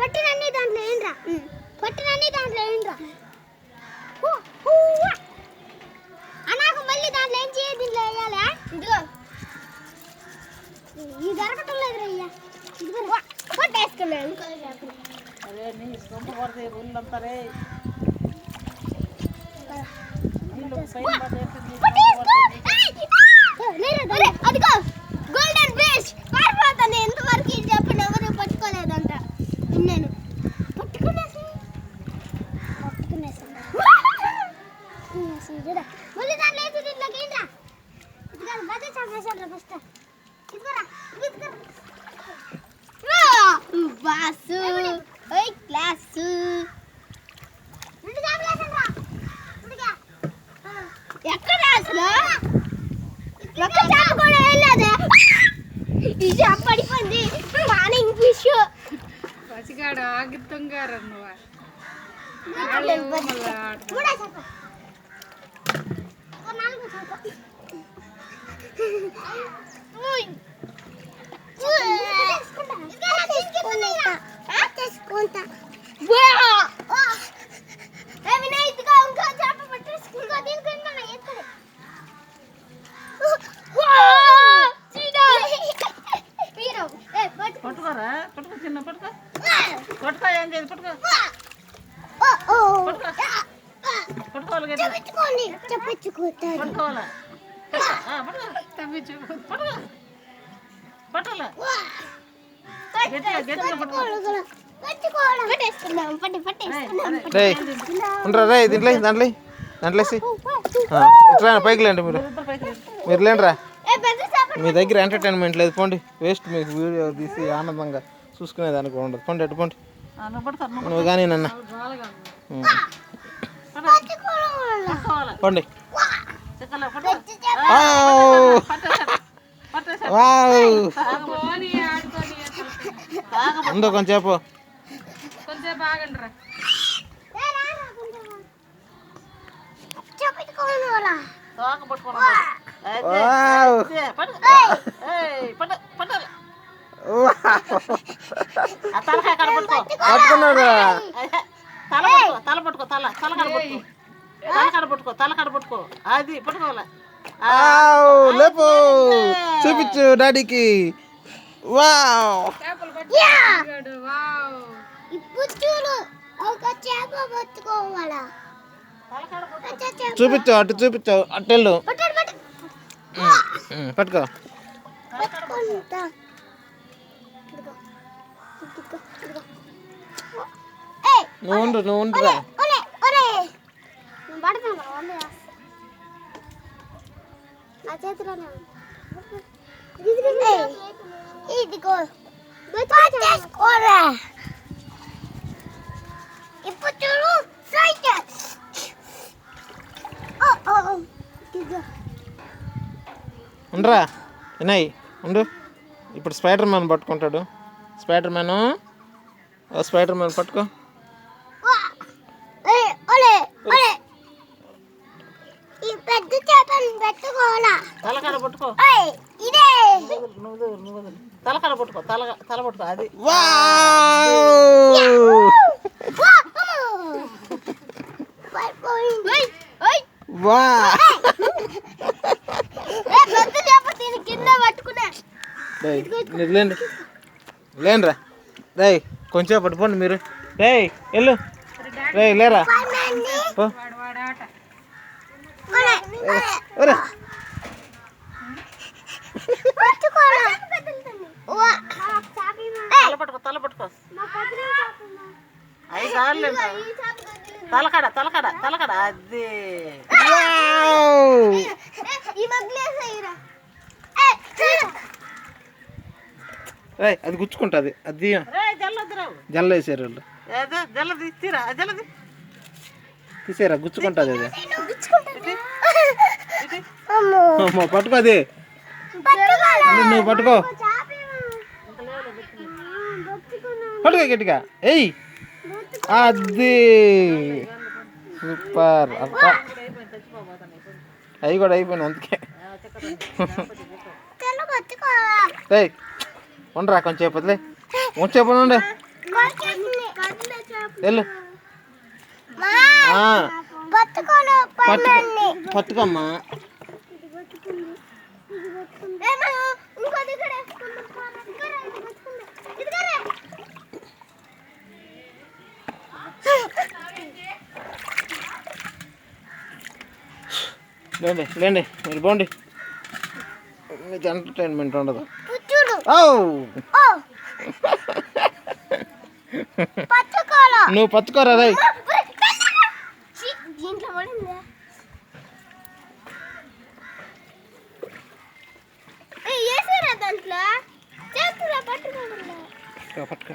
పట్టినన్ని దాంట్లో ఏంట్రా? పట్టినన్ని దాంట్లో ఏంట్రా? అనాకు మళ్ళీ దాంట్లో ఏం చేయ దీంట్లో వేయాలా ఇదిగో. ఇది దొరకటం లేదు రయ్యా ఇదిగో చేపలు. అరే నీ ఊళ్ళంతా రే. నీళ్ళు పైన అదిగో. నేను పట్టుకునేసి పట్టుకునేసి చూడ మళ్ళీ దాంట్లో వేసి దీంట్లోకి ఏంట్రా ఇది కాదు బజ చంపేసాడు ఫస్ట్ ఇదిగోరా ఇదిగో బాసు ఓయ్ క్లాసు రెండు చేపలేసండ్రా ఇదిగా ఎక్కడ అసలు ఒక్క చేప కూడా వెళ్ళలేదే ఈ చేప పడిపోయింది మార్నింగ్ ఫిష్ పసిగాడు ఆగిత్తం గారు నువ్వు మూడో చేప ఒక నాలుగో చేప ఉయ్. తీసుకుంటా ఏ వినయ్, ఇదిగో ఇంకో చేప పట్టేసుకో. ఇంకో దీనికి ఇంకో ఎత్తుడు. హీరో. ఏ, పట్టుకో. పట్టుకోరా పట్టుకో చిన్న పట్టుకో పట్టుకో ఏం చేయదు పట్టుకో ఓ, ఓ. పట్టుకోవాలి గట్టిగా. చెప్పించుకోండి చెప్పించుకుంటారు పట్టుకోవాలా ఆ, పట్టుకో తప్పించు పట్టుకో పట్టుకోలే గట్టిగా గట్టిగా పట్టుకో పట్టుకోవడం పట్టేసుకున్నాం పట్టి పట్టేసుకున్నాం రే ఉండరా రే దీంట్లో దాంట్లో ఇట్లా పైకి లేండి మీరు. మీరు లేండిరా. ఏ పెద్ద చేప మీ దగ్గర ఎంటర్టైన్మెంట్ లేదు పోండి. వేస్ట్ మీకు వీడియో తీసి ఆనందంగా చూసుకునేదానికి ఉండదు. పోండి అటు పోండి. నువ్వు కానీ నన్న. పోండి ఉందో కొంచెం చెప్పు కొంచెం ఆగండి రా ఏ, రారా కొంచెం. చెప్పించుకోవడం వల్ల తోక పట్టుకోండి. అదే, వావ్. అదే, పట్టుకో ఏయ్, పట్టు పట్టాలి ఆ తలకాయ కాడ పట్టుకో. పట్టుకున్నాడు తల పట్టుకో తల పట్టుకో తల తల కాడ పట్టుకో. తల కాడ పట్టుకో తల కాడ పట్టుకో. అది పట్టుకోవాలి? లేపు. చూపించు డాడీకి. వావ్. ఇప్పుడు చూడు ఒక చేప పట్టుకోవాలా? చూపించు అటు చూపించు అటు వెళ్ళు. పట్టాడు పట్టు. ఉం, పట్టుకో. పట్టుకుంటా నువ్వు నువ్వు ఉండురా ఒరే, ఒరే. నేను పడతాను రా, వంద చేస్తా. నా చేతిలోనే ఇదిగో. పట్టేసుకోరా. ఇప్పుడు చూడు సైకిల్. ఉండరా వినయ్ ఉండు. ఇప్పుడు స్పైడర్ మ్యాన్ పట్టుకుంటాడు. స్పైడర్ మ్యాన్ స్పైడర్ మ్యాన్ పట్టుకో. పెట్టుకోవాలా? పట్టుకో. ఇదే. నువ్వు నువ్వు తల తల అది. వా, లేండి. రేయ్ కొంచెం పట్టుకోండి మీరు. రేయ్ వెళ్ళు. రేయ్ లేరా పైనండి. పో వాడు వాడు ఆట ఒలే, ఒలే. ఒరే పట్టుకోరా. వా. ఏయ్, తల పట్టుకో తల పట్టుకో? అవి కావాలి. తలకాడ తలకాడ తలకాడ అది. అది గుచ్చుకుంటుంది. అది జల్ల వేసారు వాళ్ళు. ఏదో జల్లది ఇచ్చిరా జల్లది. తీసేరా గుచ్చుకుంటుంది అది. పట్టుకో అది. నువ్వు పట్టుకో. పట్టుకో గట్టిగా. ఏయ్. అది. సూపర్. అబ్బా. అవి కూడా అయిపోయినాయి అందుకే. తెల్ల పట్టుకోరా. ఉండరా కొంచెం చెప్పదులే కొంచెం ఉండే వెళ్ళు. ఆ, పట్టుకో. పట్టుకోమ్మా ఇంకో దగ్గర వేసుకుందాం. ఇదిగోరా, ఇది పట్టుకుందాం. ఇదిగోరా. లేండి లేండి మీరు పోండి. మీకు ఎంటర్టైన్మెంట్ ఉండదు. నువ్వు పట్టుకోరా రై పట్టుకో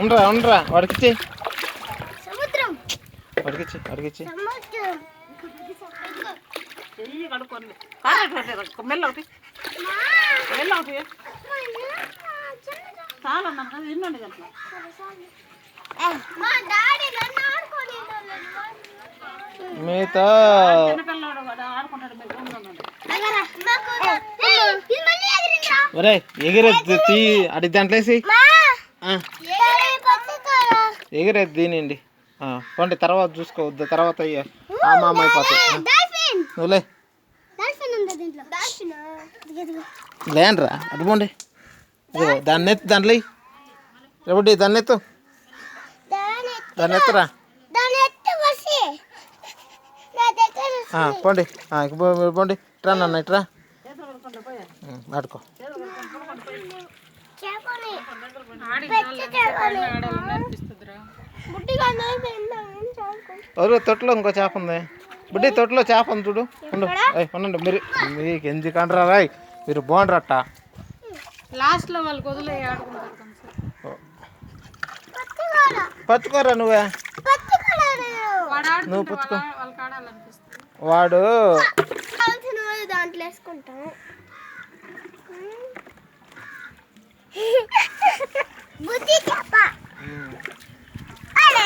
ఉండరా ఉండరా వాడికిచ్చి సముద్రం వాడికిచ్చి వాడికిచ్చి సముద్రం చెయ్యి కడుక్కోండి. కారం పెట్టేరా. మెల్ల ఒకటి. మెల్ల ఒకటి. చాలు అన్నాను కదా, ఎన్నండి గంటలు. మా డాడీ నన్ను ఆడుకోని మీతో చిన్నపిల్లాడు వాడు ఆడుకుంటాడు మీరు గమ్మున ఉండండి. ఒరే ఎగిరెద్దు తీ అడి దాంట్లో ఎగిరెద్దు దీనండి. పోండి తర్వాత చూసుకోవద్దు తర్వాత అయ్యా. ఆ మామ నువ్వులే లేనరా అది పోండి. దాన్ని ఎత్తు దాంట్లో రేపటి దాన్ని ఎత్తు. దాన్ని ఎత్తురా. పోండి. పోండి. ఇట్రా నాన్న ఇట్రా ఆడుకో ఎవరు తొట్టులో ఇంకో చేప ఉంది. బుడ్డి తొట్టులో చేప ఉంది చూడు. ఉండండి. మీరు మీకు ఎందుకంటారా రాయ్. మీరు బాగుండ్రట్ట లాస్ట్లో వాళ్ళకి వదిలే పట్టుకోరా నువ్వే? నువ్వు పుచ్చుకో. వాడు దాంట్లో వేసుకుంటాం బుద్ధి చెప్ప ఉం, అరే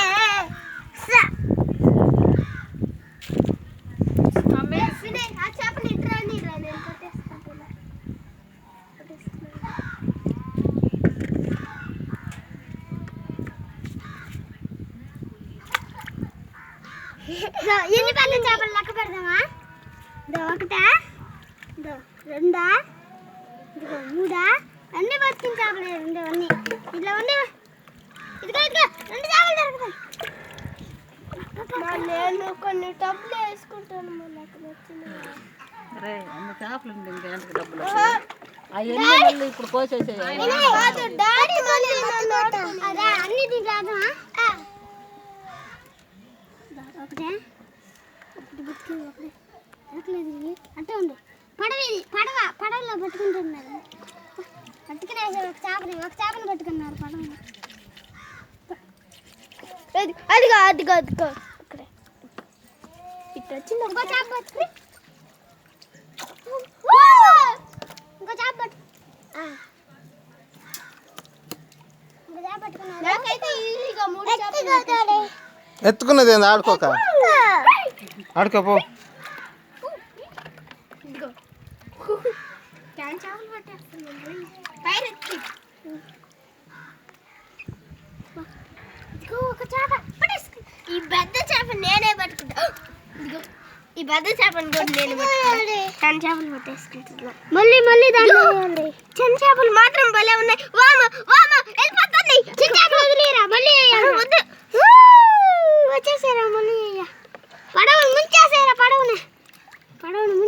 స అమ్మే వినయ్, ఆ చేపని ఇట్రా నీరా నేను కొట్టేసుకుంటున్నా కొట్టేస్తున్నా. ఎన్ని పెద్ద చేపలు లెక్క పెడదామా? ఇదో ఒకటా ఇదో రెండా ఇదిగో మూడా అన్ని బతికిన చేపలు రెండు అన్ని. ఇట్లా ఉండి ఇదిగో ఇదిగో రెండు చేపలు దొరుకుతాయి. నేను కొన్ని డబ్బులు వేసుకుంటాను నాకు నచ్చిన చేపలు ఉంది ఇంకా ఎంతకి డబ్బులు అవన్నీ ఇప్పుడు కోసేసేయాలి అన్ని తింటాదా ఒకటే. ఒకటి బుక్కి ఒకటి. ఎక్కలేదు ఇది. అట్టే ఉండు. పడవ ఇది. పడవ. పడవలో పట్టుకుంటున్నారు పట్టుకునేసారు ఒక చేపని ఒక చేపని పట్టుకున్నారు పడవలో అదిగో అదిగో అదిగో అక్కడే ఇట్లా వచ్చింది ఇంకో చేప పట్టుకుని. ఇంకో చేప పట్టు. ఇంకో చేప పట్టుకున్నారు. నాకైతే ఈజీగా మూడు చేపలు ఎత్తుకున్నది ఏంది? ఆడుకోక. ఆడుకోపో. ఈ పెద్ద చేప నేనే పట్టుకుంటా. ఇదిగో ఈ పెద్ద చేపను కూడా నేను చిన్న చేపలు పట్టేసుకుంటున్నా. మళ్ళీ మళ్ళీ దాన్ని చిన్న చేపలు మాత్రం భలే ఉన్నాయి. వామ వామ వెళ్ళిపోతుంది చిన్న చేపలు వదిలేరా? మళ్ళీ ಮುಂಚೆ ಸೇರ ಮುನ್ನ ಪಡವನು ಮುಂಚೆ ಸೇರ ಪಡವನ ಪಡವನು